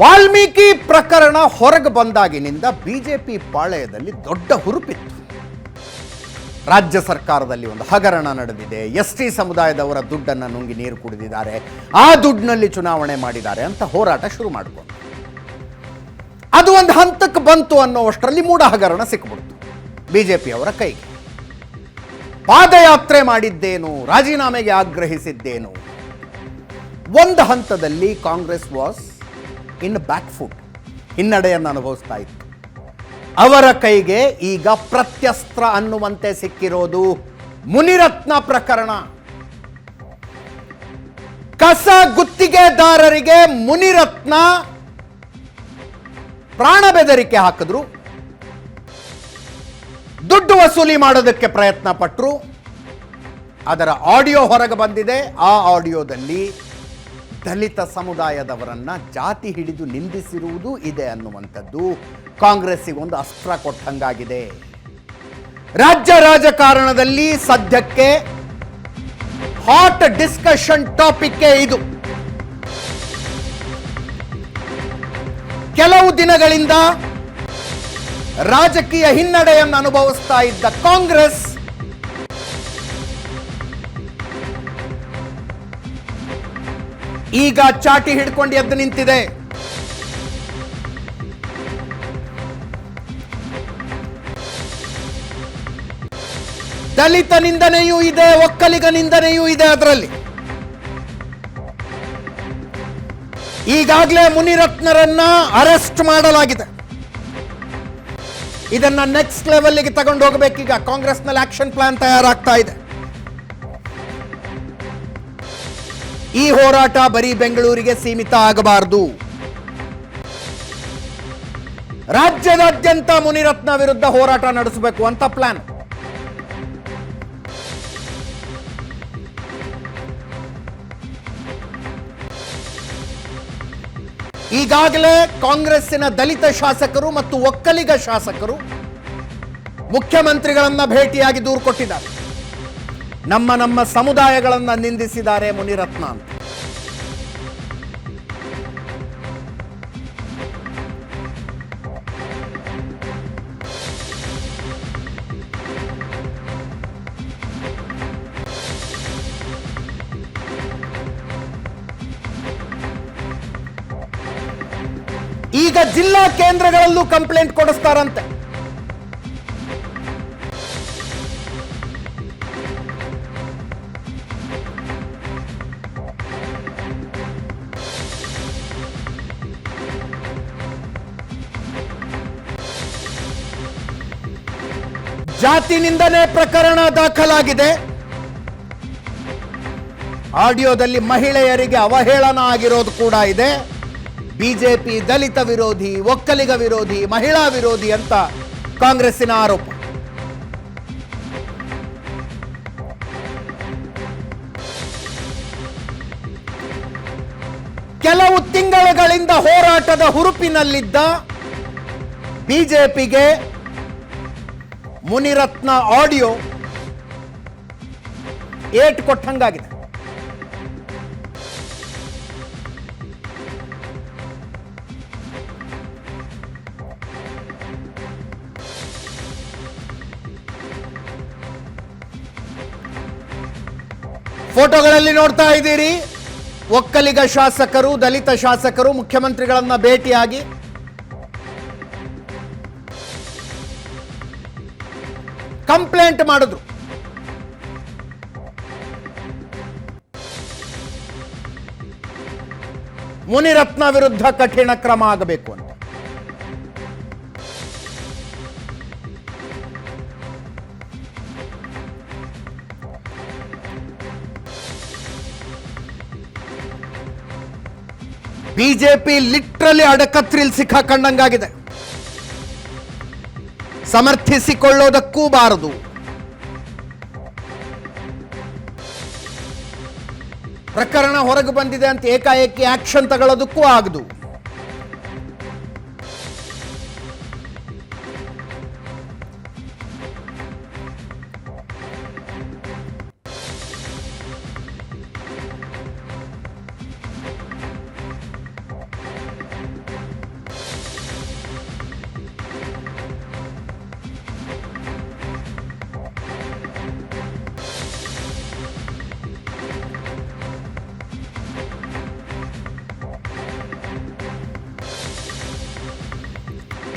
ವಾಲ್ಮೀಕಿ ಪ್ರಕರಣ ಹೊರಗೆ ಬಂದಾಗಿನಿಂದ ಬಿಜೆಪಿ ಪಾಳಯದಲ್ಲಿ ದೊಡ್ಡ ಹುರುಪಿತ್ತು. ರಾಜ್ಯ ಸರ್ಕಾರದಲ್ಲಿ ಒಂದು ಹಗರಣ ನಡೆದಿದೆ. ಎಸ್ ಟಿ ಸಮುದಾಯದವರ ದುಡ್ಡನ್ನು ನುಂಗಿ ನೀರು ಕುಡಿದಿದ್ದಾರೆ. ಆ ದುಡ್ಡಿನಲ್ಲಿ ಚುನಾವಣೆ ಮಾಡಿದ್ದಾರೆ ಅಂತ ಹೋರಾಟ ಶುರು ಮಾಡಿಕೊಂಡು ಅದು ಒಂದು ಹಂತಕ್ಕೆ ಬಂತು ಅನ್ನೋವಷ್ಟರಲ್ಲಿ ಮೂಢ ಹಗರಣ ಸಿಕ್ಬಿಡ್ತು ಬಿಜೆಪಿಯವರ ಕೈಗೆ. ಪಾದಯಾತ್ರೆ ಮಾಡಿದ್ದೇನು, ರಾಜೀನಾಮೆಗೆ ಆಗ್ರಹಿಸಿದ್ದೇನು? ಒಂದು ಹಂತದಲ್ಲಿ Congress was in back foot, ಹಿನ್ನಡೆಯನ್ನು ಅನುಭವಿಸ್ತಾ ಇತ್ತು. ಅವರ ಕೈಗೆ ಈಗ ಪ್ರತ್ಯಸ್ತ್ರ ಅನ್ನುವಂತೆ ಸಿಕ್ಕಿರೋದು ಮುನಿರತ್ನ ಪ್ರಕರಣ. ಕಸ ಗುತ್ತಿಗೆದಾರರಿಗೆ ಮುನಿರತ್ನ ಪ್ರಾಣ ಬೆದರಿಕೆ ಹಾಕಿದ್ರು. ದುಡ್ಡು ವಸೂಲಿ ಮಾಡೋದಕ್ಕೆ ಪ್ರಯತ್ನ ಪಟ್ಟರು ಅದರ ಆಡಿಯೋ ಹೊರಗೆ ಬಂದಿದೆ. ಆ ಆಡಿಯೋದಲ್ಲಿ ದಲಿತ ಸಮುದಾಯದವರನ್ನ ಜಾತಿ ಹಿಡಿದು ನಿಂದಿಸಿರುವುದು ಇದೆ ಅನ್ನುವಂಥದ್ದು ಕಾಂಗ್ರೆಸ್ಸಿಗೆ ಒಂದು ಅಸ್ತ್ರ ಕೊಟ್ಟಂಗಾಗಿದೆ. ರಾಜ್ಯ ರಾಜಕಾರಣದಲ್ಲಿ ಸದ್ಯಕ್ಕೆ ಹಾಟ್ ಡಿಸ್ಕಷನ್ ಟಾಪಿಕ್ ಇದು. ಕೆಲವು ದಿನಗಳಿಂದ ರಾಜಕೀಯ ಹಿನ್ನಡೆಯನ್ನು ಅನುಭವಿಸ್ತಾ ಇದ್ದ ಕಾಂಗ್ರೆಸ್ ಈಗ ಚಾಟಿ ಹಿಡ್ಕೊಂಡು ಎದ್ದು ನಿಂತಿದೆ. ದಲಿತ ನಿಂದನೆಯೂ ಇದೆ, ಒಕ್ಕಲಿಗ ನಿಂದನೆಯೂ ಇದೆ ಅದರಲ್ಲಿ. ಈಗಾಗಲೇ ಮುನಿರತ್ನರನ್ನ ಅರೆಸ್ಟ್ ಮಾಡಲಾಗಿದೆ. ಇದನ್ನ ನೆಕ್ಸ್ಟ್ ಲೆವೆಲ್ಗೆ ತಗೊಂಡು ಹೋಗಬೇಕೀಗ ಕಾಂಗ್ರೆಸ್ನಲ್ಲಿ ಆಕ್ಷನ್ ಪ್ಲಾನ್ ತಯಾರಾಗ್ತಾ ಇದೆ. ಈ ಹೋರಾಟ ಬರೀ ಬೆಂಗಳೂರಿಗೆ ಸೀಮಿತ ಆಗಬಾರದು. ರಾಜ್ಯದಾದ್ಯಂತ ಮುನಿರತ್ನ ವಿರುದ್ಧ ಹೋರಾಟ ನಡೆಸಬೇಕು ಅಂತ ಪ್ಲಾನ್ ಈಗಾಗಲೇ ಕಾಂಗ್ರೆಸ್ಸಿನ ದಲಿತ ಶಾಸಕರು ಮತ್ತು ಒಕ್ಕಲಿಗ ಶಾಸಕರು ಮುಖ್ಯಮಂತ್ರಿಗಳನ್ನ ಭೇಟಿಯಾಗಿ ದೂರು ಕೊಟ್ಟಿದ್ದಾರೆ. ನಮ್ಮ ನಮ್ಮ ಸಮುದಾಯಗಳನ್ನ ನಿಂದಿಸಿದ್ದಾರೆ ಮುನಿರತ್ನ ಈಗ ಜಿಲ್ಲಾ ಕೇಂದ್ರಗಳಲ್ಲೂ ಕಂಪ್ಲೇಂಟ್ ಕೊಡಿಸ್ತಾರಂತೆ. ಜಾತಿ ನಿಂದನೆ ಪ್ರಕರಣ ದಾಖಲಾಗಿದೆ. ಆಡಿಯೋದಲ್ಲಿ ಮಹಿಳೆಯರಿಗೆ ಅವಹೇಳನ ಆಗಿರೋದು ಕೂಡ ಇದೆ. ಬಿಜೆಪಿ ದಲಿತ ವಿರೋಧಿ, ಒಕ್ಕಲಿಗ ವಿರೋಧಿ, ಮಹಿಳಾ ವಿರೋಧಿ ಅಂತ ಕಾಂಗ್ರೆಸ್ಸಿನ ಆರೋಪ. ಕೆಲವು ತಿಂಗಳುಗಳಿಂದ ಹೋರಾಟದ ಹುರುಪಿನಲ್ಲಿದ್ದ ಬಿಜೆಪಿಗೆ ಮುನಿರತ್ನ ಆಡಿಯೋ ಏಟ್ ಕೊಟ್ಟಂಗಾಗಿದೆ ಫೋಟೋಗಳಲ್ಲಿ ನೋಡ್ತಾ ಇದ್ದೀರಿ. ಒಕ್ಕಲಿಗ ಶಾಸಕರು ದಲಿತ ಶಾಸಕರು ಮುಖ್ಯಮಂತ್ರಿಗಳನ್ನ ಭೇಟಿಯಾಗಿ ಕಂಪ್ಲೇಂಟ್ ಮಾಡಿದ್ರು. ಮುನಿರತ್ನ ವಿರುದ್ಧ ಕಠಿಣ ಕ್ರಮ ಆಗಬೇಕು ಅಂತ. BJP literally ಅಡಕತ್ರಿಲ್ ಸಿಕ್ಕಾಕೊಂಡಂಗಾಗಿದೆ. ಸಮರ್ಥಿಸಿಕೊಳ್ಳೋದಕ್ಕೂ ಬಾರದು. ಪ್ರಕರಣ ಹೊರಗೆ ಬಂದಿದೆ ಅಂತ ಏಕಾಏಕಿ ಆಕ್ಷನ್ ತಗೊಳ್ಳೋದಕ್ಕೂ ಆಗದು.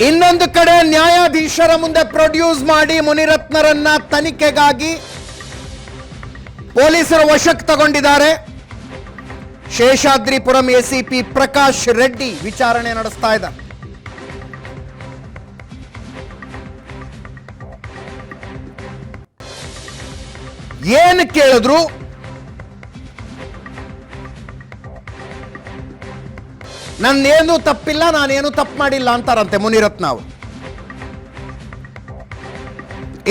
ಇನ್ನೊಂದು ಕಡೆ ನ್ಯಾಯಾಧೀಶರ ಮುಂದೆ ಪ್ರೊಡ್ಯೂಸ್ ಮಾಡಿ ಮುನಿರತ್ನರನ್ನ ತನಿಖೆಗಾಗಿ ಪೊಲೀಸರು ವಶಕ್ಕೆ ತಗೊಂಡಿದ್ದಾರೆ. ಶೇಷಾದ್ರಿಪುರಂ ಎಸಿಪಿ ಪ್ರಕಾಶ್ ರೆಡ್ಡಿ ವಿಚಾರಣೆ ನಡೆಸ್ತಾ ಇದ್ದಾರೆ. ಏನು ಕೇಳಿದ್ರು? ನಂದೇನು ತಪ್ಪಿಲ್ಲ, ನಾನೇನು ತಪ್ಪು ಮಾಡಿಲ್ಲ ಅಂತಾರಂತೆ ಮುನಿರತ್ನ ಅವರು.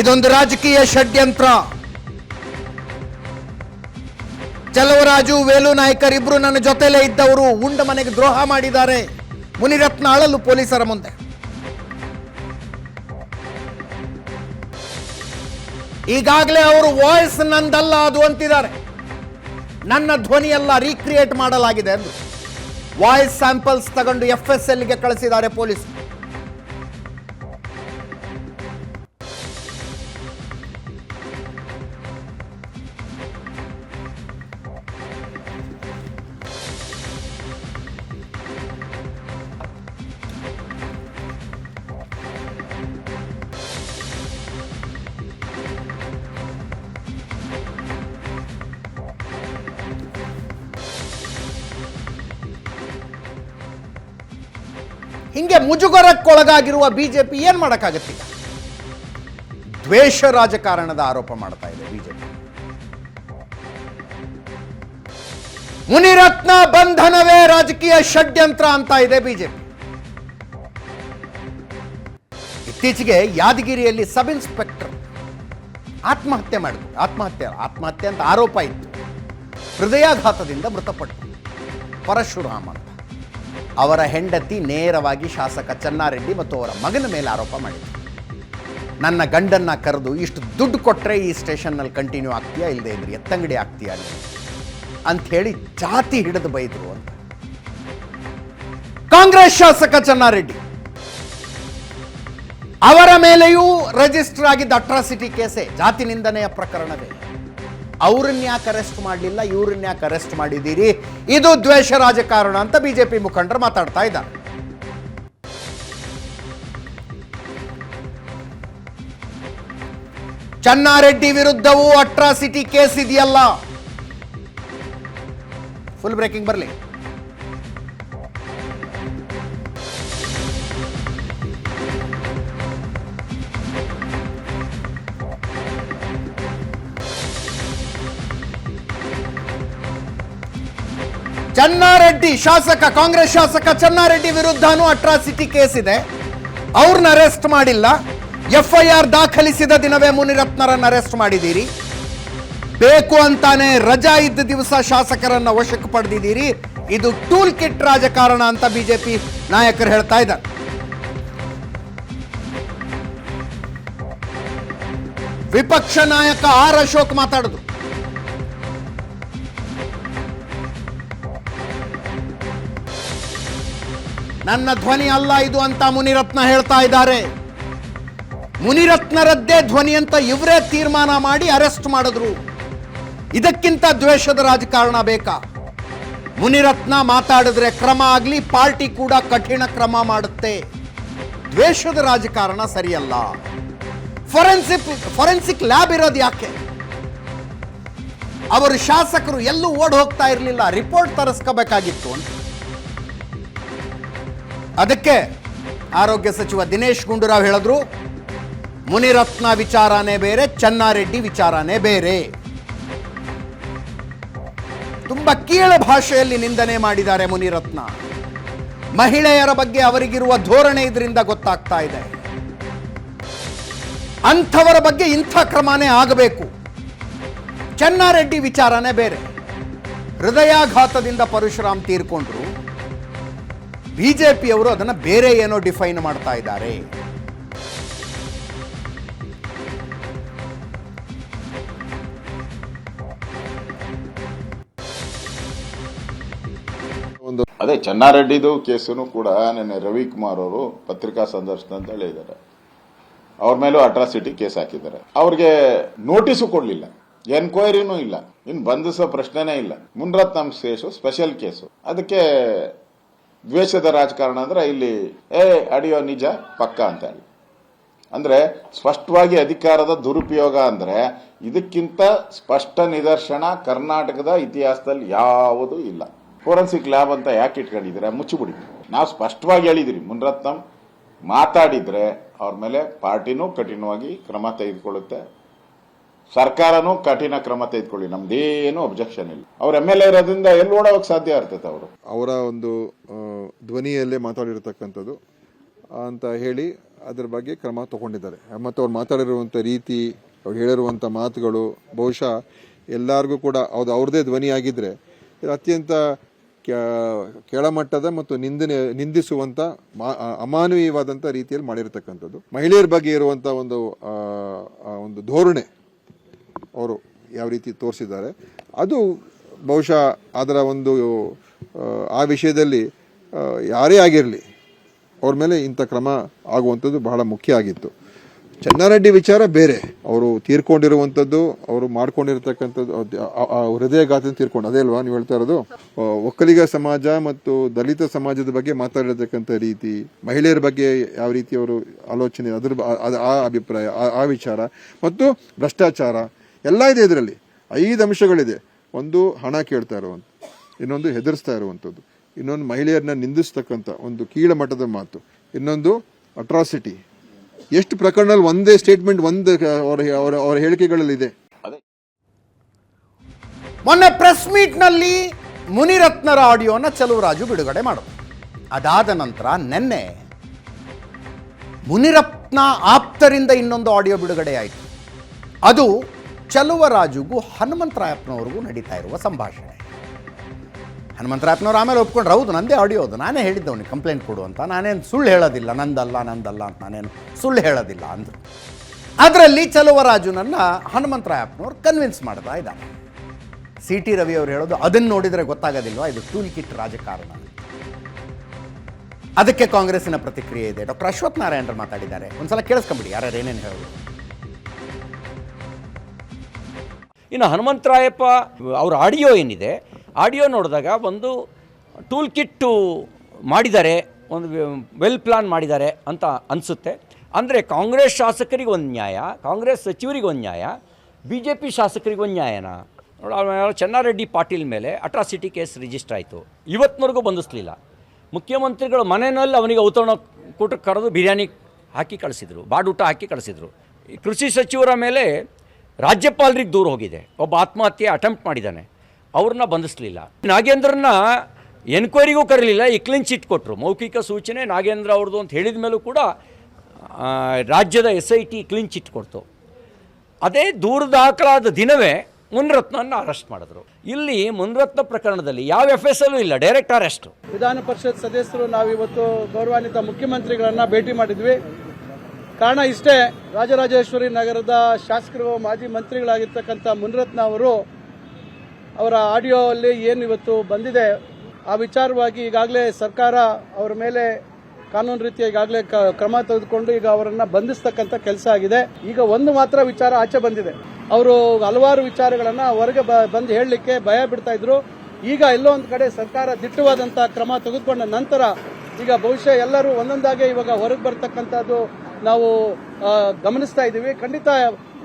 ಇದೊಂದು ರಾಜಕೀಯ ಷಡ್ಯಂತ್ರ. ಚಲವರಾಜು ವೇಲು ನಾಯ್ಕರ್ ಇಬ್ರು ನನ್ನ ಜೊತೆಲೇ ಇದ್ದವರು ಉಂಡ ಮನೆಗೆ ದ್ರೋಹ ಮಾಡಿದ್ದಾರೆ. ಮುನಿರತ್ನ ಅಳಲು ಪೊಲೀಸರ ಮುಂದೆ. ಈಗಾಗಲೇ ಅವರು ವಾಯ್ಸ್ ನಂದಲ್ಲ ಅದು ಅಂತಿದ್ದಾರೆ. ನನ್ನ ಧ್ವನಿಯೆಲ್ಲ ರೀಕ್ರಿಯೇಟ್ ಮಾಡಲಾಗಿದೆ ಅಂದ್ರು. ವಾಯ್ಸ್ ಸ್ಯಾಂಪಲ್ಸ್ ತಗೊಂಡು ಎಫ್ ಎಸ್ ಎಲ್ಗೆ ಕಳಿಸಿದ್ದಾರೆ ಪೊಲೀಸ್. ಮುಜುಗರಕ್ಕೊಳಗಾಗಿರುವ ಬಿಜೆಪಿ ಏನ್ ಮಾಡೋಕ್ಕಾಗತ್ತೆ? ದ್ವೇಷ ರಾಜಕಾರಣದ ಆರೋಪ ಮಾಡ್ತಾ ಇದೆ ಬಿಜೆಪಿ. ಮುನಿರತ್ನ ಬಂಧನವೇ ರಾಜಕೀಯ ಷಡ್ಯಂತ್ರ ಅಂತ ಇದೆ ಬಿಜೆಪಿ. ಇತ್ತೀಚೆಗೆ ಯಾದಗಿರಿಯಲ್ಲಿ ಸಬ್ ಇನ್ಸ್ಪೆಕ್ಟರ್ ಆತ್ಮಹತ್ಯೆ ಮಾಡಿದ್ರು. ಆತ್ಮಹತ್ಯೆ ಆತ್ಮಹತ್ಯೆ ಅಂತ ಆರೋಪ ಇತ್ತು. ಹೃದಯಾಘಾತದಿಂದ ಮೃತಪಟ್ಟರು ಪರಶುರಾಮನ್. ಅವರ ಹೆಂಡತಿ ನೇರವಾಗಿ ಶಾಸಕ ಚನ್ನಾರೆಡ್ಡಿ ಮತ್ತು ಅವರ ಮಗನ ಮೇಲೆ ಆರೋಪ ಮಾಡಿದರು. ನನ್ನ ಗಂಡನ್ನ ಕರೆದು ಇಷ್ಟು ದುಡ್ಡು ಕೊಟ್ಟರೆ ಈ ಸ್ಟೇಷನ್ನಲ್ಲಿ ಕಂಟಿನ್ಯೂ ಆಗ್ತೀಯಾ ಇಲ್ಲದೆ ಇದ್ರೆ ಎತ್ತಂಗಡಿ ಆಗ್ತೀಯಾ ಅಂಥೇಳಿ ಜಾತಿ ಹಿಡಿದು ಬೈದರು ಅಂತ. ಕಾಂಗ್ರೆಸ್ ಶಾಸಕ ಚನ್ನಾರೆಡ್ಡಿ. ಅವರ ಮೇಲೆಯೂ ರಿಜಿಸ್ಟರ್ ಆಗಿದ್ದ ಅಟ್ರಾಸಿಟಿ ಕೇಸೇ ಜಾತಿ ನಿಂದನೆಯ ಪ್ರಕರಣವೇ? ಅವ್ರನ್ನ ಯಾಕೆ ಅರೆಸ್ಟ್ ಮಾಡಲಿಲ್ಲ? ಇವ್ರನ್ನ ಯಾಕೆ ಅರೆಸ್ಟ್ ಮಾಡಿದ್ದೀರಿ? ಇದು ದ್ವೇಷ ರಾಜಕಾರಣ ಅಂತ ಬಿಜೆಪಿ ಮುಖಂಡರು ಮಾತಾಡ್ತಾ ಇದ್ದಾರೆ. ಚನ್ನಾರೆಡ್ಡಿ ವಿರುದ್ಧವೂ ಅಟ್ರಾಸಿಟಿ ಕೇಸ್ ಇದೆಯಲ್ಲ? ಫುಲ್ ಬ್ರೇಕಿಂಗ್ ಬರಲಿ. ಚೆನ್ನಾರೆಡ್ಡಿ ಶಾಸಕ, ಕಾಂಗ್ರೆಸ್ ಶಾಸಕ ಚನ್ನಾರೆಡ್ಡಿ ವಿರುದ್ಧನೂ ಅಟ್ರಾಸಿಟಿ ಕೇಸ್ ಇದೆ. ಅವ್ರನ್ನ ಅರೆಸ್ಟ್ ಮಾಡಿಲ್ಲ. ಎಫ್ಐಆರ್ ದಾಖಲಿಸಿದ ದಿನವೇ ಮುನಿರತ್ನರನ್ನ ಅರೆಸ್ಟ್ ಮಾಡಿದ್ದೀರಿ. ಬೇಕು ಅಂತಾನೆ ರಜಾ ಇದ್ದ ದಿವಸ ಶಾಸಕರನ್ನ ವಶಕ್ಕೆ ಪಡೆದಿದ್ದೀರಿ. ಇದು ಟೂಲ್ ಕಿಟ್ ರಾಜಕಾರಣ ಅಂತ ಬಿಜೆಪಿ ನಾಯಕರು ಹೇಳ್ತಾ ಇದ್ದಾರೆ. ವಿಪಕ್ಷ ನಾಯಕ ಆರ್ ಅಶೋಕ್ ಮಾತಾಡಿದ್ರು ನನ್ನ ಧ್ವನಿ ಅಲ್ಲ ಇದು ಅಂತ ಮುನಿರತ್ನ ಹೇಳ್ತಾ ಇದ್ದಾರೆ. ಮುನಿರತ್ನರದ್ದೇ ಧ್ವನಿ ಅಂತ ಇವರೇ ತೀರ್ಮಾನ ಮಾಡಿ ಅರೆಸ್ಟ್ ಮಾಡಿದ್ರು. ಇದಕ್ಕಿಂತ ದ್ವೇಷದ ರಾಜಕಾರಣ ಬೇಕಾ? ಮುನಿರತ್ನ ಮಾತಾಡಿದ್ರೆ ಕ್ರಮ ಆಗಲಿ, ಪಾರ್ಟಿ ಕೂಡ ಕಠಿಣ ಕ್ರಮ ಮಾಡುತ್ತೆ. ದ್ವೇಷದ ರಾಜಕಾರಣ ಸರಿಯಲ್ಲ. ಫೊರೆನ್ಸಿಕ್ ಫೊರೆನ್ಸಿಕ್ ಲ್ಯಾಬ್ ಇರೋದು ಯಾಕೆ? ಅವರು ಶಾಸಕರು ಎಲ್ಲೂ ಓಡ್ ಹೋಗ್ತಾ ಇರಲಿಲ್ಲ, ರಿಪೋರ್ಟ್ ತರಿಸ್ಕೋಬೇಕಾಗಿತ್ತು ಅಂತ. ಅದಕ್ಕೆ ಆರೋಗ್ಯ ಸಚಿವ ದಿನೇಶ್ ಗುಂಡೂರಾವ್ ಹೇಳಿದ್ರು, ಮುನಿರತ್ನ ವಿಚಾರನೇ ಬೇರೆ, ಚನ್ನಾರೆಡ್ಡಿ ವಿಚಾರನೇ ಬೇರೆ. ತುಂಬಾ ಕೀಳ ಭಾಷೆಯಲ್ಲಿ ನಿಂದನೆ ಮಾಡಿದ್ದಾರೆ ಮುನಿರತ್ನ. ಮಹಿಳೆಯರ ಬಗ್ಗೆ ಅವರಿಗಿರುವ ಧೋರಣೆ ಇದರಿಂದ ಗೊತ್ತಾಗ್ತಾ ಇದೆ. ಅಂಥವರ ಬಗ್ಗೆ ಇಂಥ ಕ್ರಮನೇ ಆಗಬೇಕು. ಚನ್ನಾರೆಡ್ಡಿ ವಿಚಾರನೇ ಬೇರೆ. ಹೃದಯಾಘಾತದಿಂದ ಪರಶುರಾಮ್ ತೀರ್ಕೊಂಡ್ರು. ಬಿಜೆಪಿಯವರು ಅದನ್ನ ಬೇರೆ ಏನೋ ಡಿಫೈನ್ ಮಾಡ್ತಾ ಇದ್ದಾರೆ. ಅದೇ ಚೆನ್ನಾರೆಡ್ಡಿದು ಕೇಸನ್ನು ಕೂಡ ನಿನ್ನೆ ರವಿಕುಮಾರ್ ಅವರು ಪತ್ರಿಕಾ ಸಂದರ್ಶನ ಅಂತ ಹೇಳಿದ್ದಾರೆ. ಅವ್ರ ಮೇಲೂ ಅಟ್ರಾಸಿಟಿ ಕೇಸ್ ಹಾಕಿದ್ದಾರೆ. ಅವ್ರಿಗೆ ನೋಟಿಸು ಕೊಡಲಿಲ್ಲ. ಎನ್ಕ್ವೈರಿನೂ ಇಲ್ಲ. ಇನ್ನು ಬಂಧಿಸೋ ಪ್ರಶ್ನೆನೇ ಇಲ್ಲ. Munirathnam case special case. ಅದಕ್ಕೆ ದ್ವೇಷದ ರಾಜಕಾರಣ ಅಂದ್ರೆ ಇಲ್ಲಿ, ಏ, ಅಡಿಯೋ ನಿಜ, ಪಕ್ಕ ಅಂತ ಹೇಳಿ ಅಂದ್ರೆ ಸ್ಪಷ್ಟವಾಗಿ ಅಧಿಕಾರದ ದುರುಪಯೋಗ ಅಂದ್ರೆ ಇದಕ್ಕಿಂತ ಸ್ಪಷ್ಟ ನಿದರ್ಶನ ಕರ್ನಾಟಕದ ಇತಿಹಾಸದಲ್ಲಿ ಯಾವುದೂ ಇಲ್ಲ. ಫೋರೆನ್ಸಿಕ್ ಲ್ಯಾಬ್ ಅಂತ ಯಾಕೆ ಇಟ್ಕೊಂಡಿದ್ರೆ ಮುಚ್ಚಿಬಿಡಿ. ನಾವು ಸ್ಪಷ್ಟವಾಗಿ ಹೇಳಿದಿರಿ, ಮುನ್ರತ್ನಂ ಮಾತಾಡಿದ್ರೆ ಅವ್ರ ಮೇಲೆ ಪಾರ್ಟಿನೂ ಕಠಿಣವಾಗಿ ಕ್ರಮ ತೆಗೆದುಕೊಳ್ಳುತ್ತೆ. ಸರ್ಕಾರನೂ ಕಠಿಣ ಕ್ರಮ ತೆಗೆದುಕೊಳ್ಳಿ. ನಮ್ದೇನು ಅಬ್ಜೆಕ್ಷನ್ ಇಲ್ಲ. ಅವ್ರ ಎಂ ಎಲ್ ಎ ಇರೋದ್ರಿಂದ ಎಲ್ಲಿ ಓಡೋಕ್ ಸಾಧ್ಯ ಇರ್ತೈತೆ ಅವರು? ಅವರ ಒಂದು ಧ್ವನಿಯಲ್ಲೇ ಮಾತಾಡಿರ್ತಕ್ಕಂಥದ್ದು ಅಂತ ಹೇಳಿ ಅದರ ಬಗ್ಗೆ ಕ್ರಮ ತಗೊಂಡಿದ್ದಾರೆ. ಮತ್ತು ಅವ್ರು ಮಾತಾಡಿರುವಂಥ ರೀತಿ, ಅವ್ರು ಹೇಳಿರುವಂಥ ಮಾತುಗಳು, ಬಹುಶಃ ಎಲ್ಲರಿಗೂ ಕೂಡ ಅದು ಅವ್ರದ್ದೇ ಧ್ವನಿಯಾಗಿದ್ದರೆ ಇದು ಅತ್ಯಂತ ಕೆಳಮಟ್ಟದ ಮತ್ತು ನಿಂದನೆ, ನಿಂದಿಸುವಂಥ ಮಾ- ಅಮಾನವೀಯವಾದಂಥ ರೀತಿಯಲ್ಲಿ ಮಾಡಿರತಕ್ಕಂಥದ್ದು. ಮಹಿಳೆಯರ ಬಗ್ಗೆ ಇರುವಂಥ ಒಂದು ಒಂದು ಧೋರಣೆ ಅವರು ಯಾವ ರೀತಿ ತೋರಿಸಿದ್ದಾರೆ. ಅದು ಬಹುಶಃ ಅದರ ಒಂದು ಆ, ವಿಷಯದಲ್ಲಿ ಯಾರೇ ಆಗಿರಲಿ ಅವ್ರ ಮೇಲೆ ಇಂಥ ಕ್ರಮ ಆಗುವಂಥದ್ದು ಬಹಳ ಮುಖ್ಯ ಆಗಿತ್ತು. ಚನ್ನಾರೆಡ್ಡಿ ವಿಚಾರ ಬೇರೆ. ಅವರು ತೀರ್ಕೊಂಡಿರುವಂಥದ್ದು ಅವರು ಮಾಡ್ಕೊಂಡಿರ್ತಕ್ಕಂಥದ್ದು ಹೃದಯಘಾತ ತೀರ್ಕೊಂಡು ಅದೇ ಅಲ್ವಾ ನೀವು ಹೇಳ್ತಾ ಇರೋದು? ಒಕ್ಕಲಿಗ ಸಮಾಜ ಮತ್ತು ದಲಿತ ಸಮಾಜದ ಬಗ್ಗೆ ಮಾತಾಡಿರತಕ್ಕಂಥ ರೀತಿ ಮಹಿಳೆಯರ ಬಗ್ಗೆ ಯಾವ ರೀತಿ ಅವರು ಆಲೋಚನೆ ಅದ್ರ ಆ- ಅಭಿಪ್ರಾಯ ಆ ವಿಚಾರ ಮತ್ತು ಭ್ರಷ್ಟಾಚಾರ ಎಲ್ಲ ಇದೆ ಇದರಲ್ಲಿ. ಐದು ಅಂಶಗಳಿದೆ. ಒಂದು ಹಣ ಕೇಳ್ತಾ ಇರುವಂಥ ಇನ್ನೊಂದು ಹೆದರ್ಸ್ತಾ ಇರುವಂಥದ್ದು ಇನ್ನೊಂದು ಮಹಿಳೆಯರನ್ನ ನಿಂದಿಸ್ತಕ್ಕಂಥ ಒಂದು ಕೀಳಮಟ್ಟದ ಮಾತು ಇನ್ನೊಂದು ಅಟ್ರಾಸಿಟಿ ಎಷ್ಟು ಪ್ರಕರಣದಲ್ಲಿ ಒಂದೇ ಸ್ಟೇಟ್ಮೆಂಟ್ ಒಂದು ಅವರ ಅವರ ಅವರ ಹೇಳಿಕೆಗಳಲ್ಲಿದೆ ಮೊನ್ನೆ ಪ್ರೆಸ್ ಮೀಟ್ನಲ್ಲಿ ಮುನಿರತ್ನರ ಆಡಿಯೋನ ಚಲುವರಾಜು ಬಿಡುಗಡೆ ಮಾಡೋದು. ಅದಾದ ನಂತರ ನಿನ್ನೆ ಮುನಿರತ್ನ ಆಪ್ತರಿಂದ ಇನ್ನೊಂದು ಆಡಿಯೋ ಬಿಡುಗಡೆ ಆಯಿತು ಅದು ಚಲುವರಾಜುಗೂ ಹನುಮಂತರಾಯಪ್ಪನವ್ರಿಗೂ ನಡೀತಾ ಇರುವ ಸಂಭಾಷಣೆ. ಹನುಮಂತರಾಯಪ್ಪನವ್ರು ಆಮೇಲೆ ಒಪ್ಕೊಂಡ್ರೆ, ಹೌದು, ನಂದೇ ಆಡಿಯೋ ಅದು. ನಾನೇ ಹೇಳಿದ್ದವನಿಗೆ ಕಂಪ್ಲೇಂಟ್ ಕೊಡು ಅಂತ. ನಾನೇನು ಸುಳ್ಳು ಹೇಳೋದಿಲ್ಲ, ನಂದಲ್ಲ ನಂದಲ್ಲ ಅಂತ ನಾನೇನು ಸುಳ್ಳು ಹೇಳೋದಿಲ್ಲ ಅಂದರು. ಅದರಲ್ಲಿ ಚಲುವರಾಜುನನ್ನು ಹನುಮಂತರಾಯಪ್ಪನವ್ರು ಕನ್ವಿನ್ಸ್ ಮಾಡ್ತಾ ಇದ್ದಾನೆ ಸಿ ಟಿ ರವಿ ಅವರು ಹೇಳೋದು, ಅದನ್ನು ನೋಡಿದರೆ ಗೊತ್ತಾಗೋದಿಲ್ವಾ? ಇದು ಟೂಲ್ ಕಿಟ್ ರಾಜಕಾರಣ ಅದಕ್ಕೆ ಕಾಂಗ್ರೆಸ್ಸಿನ ಪ್ರತಿಕ್ರಿಯೆ ಇದೆ. ಡಾಕ್ಟರ್ ಅಶ್ವಥ್ ನಾರಾಯಣರು ಮಾತಾಡಿದ್ದಾರೆ. ಒಂದ್ಸಲ ಕೇಳಿಸ್ಕೊಂಬಿಡಿ, ಯಾರ್ಯಾರು ಏನೇನು ಹೇಳೋದು? ಇನ್ನು ಹನುಮಂತರಾಯಪ್ಪ, ಅವ್ರ ಆಡಿಯೋ ಏನಿದೆ, ಆಡಿಯೋ ನೋಡಿದಾಗ ಒಂದು ಟೂಲ್ ಕಿಟ್ಟು ಮಾಡಿದ್ದಾರೆ, ಒಂದು ವೆಲ್ ಪ್ಲಾನ್ ಮಾಡಿದ್ದಾರೆ ಅಂತ ಅನಿಸುತ್ತೆ. ಅಂದರೆ ಕಾಂಗ್ರೆಸ್ ಶಾಸಕರಿಗೆ ಒಂದು ನ್ಯಾಯ, ಕಾಂಗ್ರೆಸ್ ಸಚಿವರಿಗೆ ಒಂದು ನ್ಯಾಯ ಬಿ ಜೆ ಪಿ ನ್ಯಾಯನ? ನೋಡಿ ಚೆನ್ನಾರೆಡ್ಡಿ ಪಾಟೀಲ್ ಮೇಲೆ ಅಟ್ರಾಸಿಟಿ ಕೇಸ್ ರಿಜಿಸ್ಟರ್ ಆಯಿತು. ಇವತ್ತಿನವರೆಗೂ ಬಂಧಿಸಲಿಲ್ಲ. ಮುಖ್ಯಮಂತ್ರಿಗಳು ಮನೆಯಲ್ಲಿ ಅವನಿಗೆ ಔತಣ ಕೂಟಕ್ಕೆ ಕರೆದು ಬಿರಿಯಾನಿ ಹಾಕಿ ಕಳಿಸಿದರು, ಬಾಡೂಟ ಹಾಕಿ ಕಳಿಸಿದರು. ಕೃಷಿ ಸಚಿವರ ಮೇಲೆ ರಾಜ್ಯಪಾಲರಿಗೆ ದೂರ ಹೋಗಿದೆ. ಒಬ್ಬ ಆತ್ಮಹತ್ಯೆ ಅಟೆಂಪ್ಟ್ ಮಾಡಿದ್ದಾನೆ. ಅವ್ರನ್ನ ಬಂಧಿಸಲಿಲ್ಲ. ನಾಗೇಂದ್ರನ್ನ ಎನ್ಕ್ವೈರಿಗೂ ಕರಲಿಲ್ಲ, ಈ ಕ್ಲೀನ್ ಚಿಟ್ ಕೊಟ್ಟರು ಮೌಖಿಕ ಸೂಚನೆ, ನಾಗೇಂದ್ರ ಅವ್ರದ್ದು ಅಂತ ಹೇಳಿದ ಮೇಲೂ ಕೂಡ ರಾಜ್ಯದ S I T clean chit ಕೊಡ್ತು. ಅದೇ ದೂರ ದಾಖಲಾದ ದಿನವೇ ಮುನ್ರತ್ನನ್ನ ಅರೆಸ್ಟ್ ಮಾಡಿದ್ರು. ಇಲ್ಲಿ ಮುನ್ರತ್ನ ಪ್ರಕರಣದಲ್ಲಿ ಯಾವ ಎಫ್ ಎಸ್ ಅಲ್ಲೂ ಇಲ್ಲ ಡೈರೆಕ್ಟ್ ಅರೆಸ್ಟ್ ವಿಧಾನ ಪರಿಷತ್ ಸದಸ್ಯರು ನಾವಿವತ್ತು ಗೌರವಾನ್ವಿತ ಮುಖ್ಯಮಂತ್ರಿಗಳನ್ನ ಭೇಟಿ ಮಾಡಿದ್ವಿ. ಕಾರಣ ಇಷ್ಟೇ, ರಾಜರಾಜೇಶ್ವರಿ ನಗರದ ಶಾಸಕರು, ಮಾಜಿ ಮಂತ್ರಿಗಳಾಗಿರ್ತಕ್ಕಂಥ ಮುನಿರತ್ನ ಅವರು ಅವರ ಆಡಿಯೋ ಅಲ್ಲಿ ಏನು ಇವತ್ತು ಬಂದಿದೆ, ಆ ವಿಚಾರವಾಗಿ ಈಗಾಗಲೇ ಸರ್ಕಾರ ಅವರ ಮೇಲೆ ಕಾನೂನು ರೀತಿಯ ಈಗಾಗಲೇ ಕ್ರಮ ತೆಗೆದುಕೊಂಡು ಈಗ ಅವರನ್ನ ಬಂಧಿಸ್ತಕ್ಕಂಥ ಕೆಲಸ ಆಗಿದೆ. ಈಗ ಒಂದು ಮಾತ್ರ ವಿಚಾರ ಆಚೆ ಬಂದಿದೆ. ಅವರು ಹಲವಾರು ವಿಚಾರಗಳನ್ನ ಹೊರಗೆ ಬಂದು ಹೇಳಲಿಕ್ಕೆ ಭಯ ಬಿಡ್ತಾ ಇದ್ರು. ಈಗ ಎಲ್ಲೋ ಒಂದು ಕಡೆ ಸರ್ಕಾರ ದಿಟ್ಟವಾದಂತಹ ಕ್ರಮ ತೆಗೆದುಕೊಂಡ ನಂತರ ಈಗ ಬಹುಶಃ ಎಲ್ಲರೂ ಒಂದೊಂದಾಗೆ ಇವಾಗ ಹೊರಗೆ ಬರ್ತಕ್ಕಂಥದ್ದು ನಾವು ಗಮನಿಸ್ತಾ ಇದ್ದೀವಿ. ಖಂಡಿತ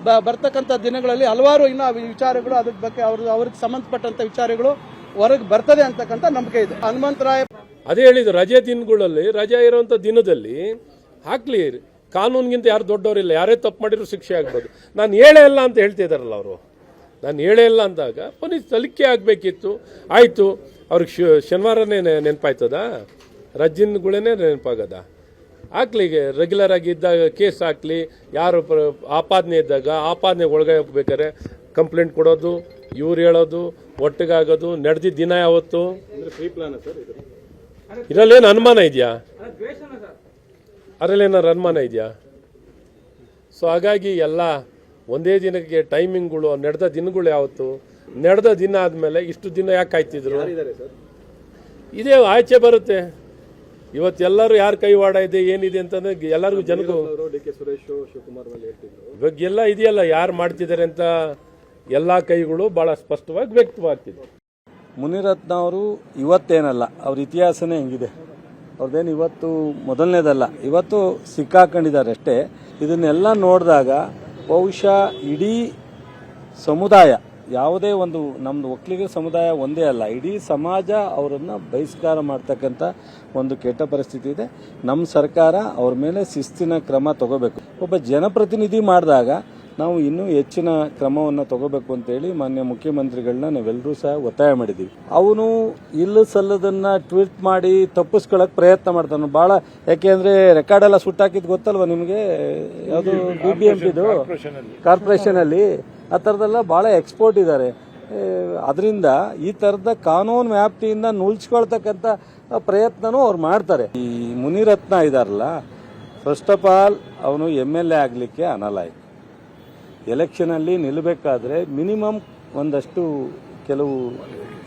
ಬ- ಬರ್ತಕ್ಕಂಥ ದಿನಗಳಲ್ಲಿ ಹಲವಾರು ಇನ್ನು ವಿಚಾರಗಳು, ಅದ್ರ ಬಗ್ಗೆ ಅವ್ರ, ಅವ್ರಿಗೆ ಸಂಬಂಧಪಟ್ಟಂತ ವಿಚಾರಗಳು ಹೊರಗೆ ಬರ್ತದೆ ಅಂತಕ್ಕಂಥ ನಂಬಿಕೆ ಇದೆ. ಹನುಮಂತರಾಯ ಅದೇ ಹೇಳಿದ್ರು ರಜೆ ದಿನಗಳಲ್ಲಿ, ರಜೆ ಇರುವಂಥ ದಿನದಲ್ಲಿ ಹಾಕ್ಲಿ, ಕಾನೂನಿಗಿಂತ ಯಾರು ದೊಡ್ಡವರಿಲ್ಲ, ಯಾರೇ ತಪ್ಪು ಮಾಡಿದ್ರು ಶಿಕ್ಷೆ ಆಗ್ಬೋದು. ನಾನು ಹೇಳೇ ಇಲ್ಲ ಅಂತ ಹೇಳ್ತಿದಾರಲ್ಲ ಅವರು. ನಾನು ಹೇಳೇ ಇಲ್ಲ ಅಂದಾಗ ಪೊಲೀಸ್ ಸಲಿಕೆ ಆಗಬೇಕಿತ್ತು. ಆಯಿತು, ಅವ್ರಿಗೆ ಶನಿವಾರನೇ ನೆನಪಾಯ್ತದ? ರಜ್ಜಿನ್ಗಳೇ ನೆನಪಾಗದ? ಹಾಕ್ಲಿ ರೆಗ್ಯುಲರ್ ಆಗಿ ಇದ್ದಾಗ ಕೇಸ್ ಹಾಕ್ಲಿ ಯಾರು ಆಪಾದನೆ ಇದ್ದಾಗ ಆಪಾದನೆ ಒಳಗಾಗಬೇಕಾದ್ರೆ ಹೋಗ್ಬೇಕಾದ್ರೆ ಕಂಪ್ಲೇಂಟ್ ಕೊಡೋದು ಇವ್ರು ಹೇಳೋದು ಒಟ್ಟಿಗಾಗೋದು ನಡೆದಿದ್ದ ದಿನ ಯಾವತ್ತು? ಇದರಲ್ಲೇನು ಅನುಮಾನ ಇದೆಯಾ? ಅದರಲ್ಲೇನಾದ್ರು ಅನುಮಾನ ಇದೆಯಾ? ಸೊ ಹಾಗಾಗಿ ಎಲ್ಲ ಒಂದೇ ದಿನಕ್ಕೆ ಟೈಮಿಂಗ್ಗಳು ನಡೆದ ದಿನಗಳು ಯಾವತ್ತು? ನಡೆದ ದಿನ ಆದಮೇಲೆ ಇಷ್ಟು ದಿನ ಯಾಕೆ ಕಾಯ್ತಿದ್ರು? ಇದೇ ಆಚೆ ಬರುತ್ತೆ. ಇವತ್ತೆಲ್ಲರೂ ಯಾರ ಕೈವಾಡ ಇದೆ ಏನಿದೆ ಅಂತಂದ್ರೆ ಎಲ್ಲರಿಗೂ ಜನಗೂ ಇವಾಗ ಎಲ್ಲ ಇದೆಯಲ್ಲ ಯಾರು ಮಾಡ್ತಿದ್ದಾರೆ ಅಂತ ಎಲ್ಲ ಕೈಗಳು ಬಹಳ ಸ್ಪಷ್ಟವಾಗಿ ವ್ಯಕ್ತವಾಗ್ತಿದೆ. ಮುನಿರತ್ನ ಅವರು ಇವತ್ತೇನಲ್ಲ ಅವ್ರ ಇತಿಹಾಸನೇ ಹೆಂಗಿದೆ. ಅವ್ರದ್ದೇನು ಇವತ್ತು ಮೊದಲನೇದಲ್ಲ ಇವತ್ತು ಸಿಕ್ಕಾಕೊಂಡಿದ್ದಾರೆ ಅಷ್ಟೇ. ಇದನ್ನೆಲ್ಲ ನೋಡಿದಾಗ ಬಹುಶಃ ಇಡೀ ಸಮುದಾಯ ಯಾವುದೇ ಒಂದು ನಮ್ಮದು ಒಕ್ಕಲಿಗರ ಸಮುದಾಯ ಒಂದೇ ಅಲ್ಲ ಇಡೀ ಸಮಾಜ ಅವರನ್ನು ಬಹಿಷ್ಕಾರ ಮಾಡ್ತಕ್ಕಂಥ ಒಂದು ಕೆಟ್ಟ ಪರಿಸ್ಥಿತಿ ಇದೆ. ನಮ್ಮ ಸರ್ಕಾರ ಅವ್ರ ಮೇಲೆ ಶಿಸ್ತಿನ ಕ್ರಮ ತಗೋಬೇಕು. ಒಬ್ಬ ಜನಪ್ರತಿನಿಧಿ ಮಾಡಿದಾಗ ನಾವು ಇನ್ನೂ ಹೆಚ್ಚಿನ ಕ್ರಮವನ್ನು ತಗೋಬೇಕು ಅಂತೇಳಿ ಮಾನ್ಯ ಮುಖ್ಯಮಂತ್ರಿಗಳನ್ನ ನಾವೆಲ್ಲರೂ ಸಹ ಒತ್ತಾಯ ಮಾಡಿದ್ದೀವಿ. ಅವನು ಇಲ್ಲ ಸಲ್ಲದನ್ನ ಟ್ವೀಟ್ ಮಾಡಿ ತಪ್ಪಿಸ್ಕೊಳ್ಳೋಕೆ ಪ್ರಯತ್ನ ಮಾಡ್ತಾನೆ. ಭಾಳ ಯಾಕೆಂದ್ರೆ ರೆಕಾರ್ಡ್ ಎಲ್ಲ ಸುಟ್ಟಾಕಿದ್ ಗೊತ್ತಲ್ವ ನಿಮಗೆ? ಯಾವುದು ಬಿ ಬಿ ಎಂ ಪಿದು ಕಾರ್ಪೊರೇಷನ್ ಅಲ್ಲಿ. ಆ ಥರದ್ದೆಲ್ಲ ಭಾಳ ಎಕ್ಸ್ಪೋರ್ಟ್ ಇದ್ದಾರೆ. ಅದರಿಂದ ಈ ಥರದ ಕಾನೂನು ವ್ಯಾಪ್ತಿಯಿಂದ ನುಲ್ಚ್ಕೊಳ್ತಕ್ಕಂಥ ಪ್ರಯತ್ನವೂ ಅವ್ರು ಮಾಡ್ತಾರೆ. ಈ ಮುನಿರತ್ನ ಇದಾರಲ್ಲ ಫಸ್ಟ್ ಆಫ್ ಆಲ್ ಅವನು ಎಂ ಎಲ್ ಎ ಆಗಲಿಕ್ಕೆ ಅನಲಾಯ್ ಎಲೆಕ್ಷನಲ್ಲಿ ನಿಲ್ಲಬೇಕಾದ್ರೆ ಮಿನಿಮಮ್ ಒಂದಷ್ಟು ಕೆಲವು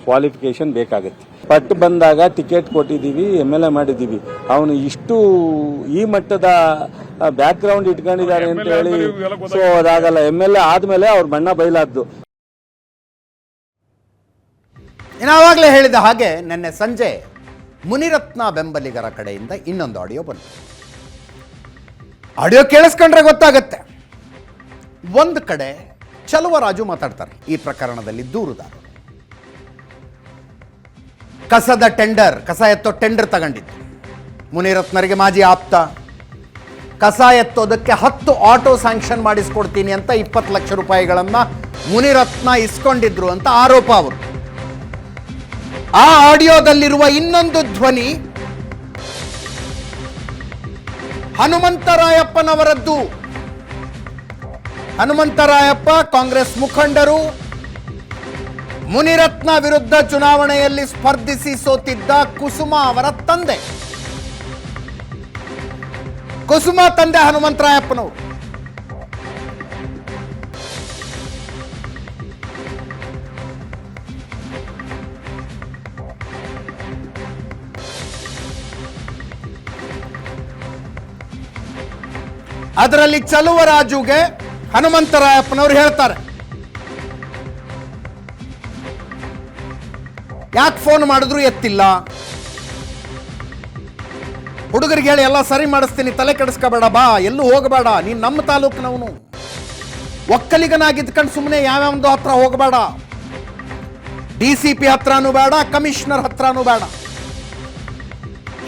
ಕ್ವಾಲಿಫಿಕೇಶನ್ ಬೇಕಾಗುತ್ತೆ. ಪಟ್ಟು ಬಂದಾಗ ಟಿಕೆಟ್ ಕೊಟ್ಟಿದ್ದೀವಿ ಎಂ ಎಲ್ ಎ ಮಾಡಿದ್ದೀವಿ. ಅವನು ಇಷ್ಟು ಈ ಮಟ್ಟದ ಬ್ಯಾಕ್ಗ್ರೌಂಡ್ ಇಟ್ಕೊಂಡಿದ್ದಾರೆ ಅಂತ ಹೇಳಿ ಸೊ ಅದಾಗಲ್ಲ. ಎಂ ಎಲ್ ಎ ಆದ್ಮೇಲೆ ಅವ್ರ ಬಣ್ಣ ಬಯಲಾದ್ದು ನಾವಾಗಲೇ ಹೇಳಿದ ಹಾಗೆ ನಿನ್ನೆ ಸಂಜೆ ಮುನಿರತ್ನ ಬೆಂಬಲಿಗರ ಕಡೆಯಿಂದ ಇನ್ನೊಂದು ಆಡಿಯೋ ಬಂತು. ಆಡಿಯೋ ಕೇಳಿಸ್ಕೊಂಡ್ರೆ ಗೊತ್ತಾಗತ್ತೆ. ಒಂದು ಕಡೆ ಚಲುವ ರಾಜು ಮಾತಾಡ್ತಾರೆ. ಈ ಪ್ರಕರಣದಲ್ಲಿ ದೂರುದಾರರು. ಕಸದ ಟೆಂಡರ್, ಕಸ ಎತ್ತೋ ಟೆಂಡರ್ ತಗೊಂಡಿದ್ದು. ಮುನಿರತ್ನರಿಗೆ ಮಾಜಿ ಆಪ್ತ. ಕಸ ಎತ್ತೋದಕ್ಕೆ ಹತ್ತು ಆಟೋ ಸ್ಯಾಂಕ್ಷನ್ ಮಾಡಿಸ್ಕೊಡ್ತೀನಿ ಅಂತ ಇಪ್ಪತ್ತು ಲಕ್ಷ ರೂಪಾಯಿಗಳನ್ನ ಮುನಿರತ್ನ ಇಸ್ಕೊಂಡಿದ್ರು ಅಂತ ಆರೋಪ ಅವರು. ಆ ಆಡಿಯೋದಲ್ಲಿರುವ ಇನ್ನೊಂದು ಧ್ವನಿ ಹನುಮಂತರಾಯಪ್ಪನವರದ್ದು. ಹನುಮಂತರಾಯಪ್ಪ ಕಾಂಗ್ರೆಸ್ ಮುಖಂಡರು ಮುನಿರತ್ನ ವಿರುದ್ಧ ಚುನಾವಣೆಯಲ್ಲಿ ಸ್ಪರ್ಧಿಸಿ ಸೋತಿದ್ದ ಕುಸುಮ ಅವರ ತಂದೆ. ಕುಸುಮ ತಂದೆ ಹನುಮಂತರಾಯಪ್ಪನವರು. ಅದರಲ್ಲಿ ಚಲುವರಾಜುಗೆ ಹನುಮಂತರಾಯಪ್ಪನವರು ಹೇಳ್ತಾರೆ. ಯಾಕೆ ಫೋನ್ ಮಾಡಿದ್ರು ಎತ್ತಿಲ್ಲ? ಹುಡುಗರಿಗೆ ಹೇಳಿ, ಎಲ್ಲ ಸರಿ ಮಾಡಿಸ್ತೀನಿ, ತಲೆ ಕೆಡಿಸ್ಕೋಬೇಡ, ಬಾ, ಎಲ್ಲೂ ಹೋಗಬೇಡ, ನೀನು ನಮ್ಮ ತಾಲೂಕಿನವನು. ಒಕ್ಕಲಿಗನಾಗಿದ್ಕೊಂಡು ಸುಮ್ಮನೆ ಯಾವ್ಯಾವ್ದು ಹತ್ರ ಹೋಗಬೇಡ. ಡಿ ಸಿ ಪಿ ಹತ್ರನೂ ಬೇಡ, ಕಮಿಷನರ್ ಹತ್ರನೂ ಬೇಡ.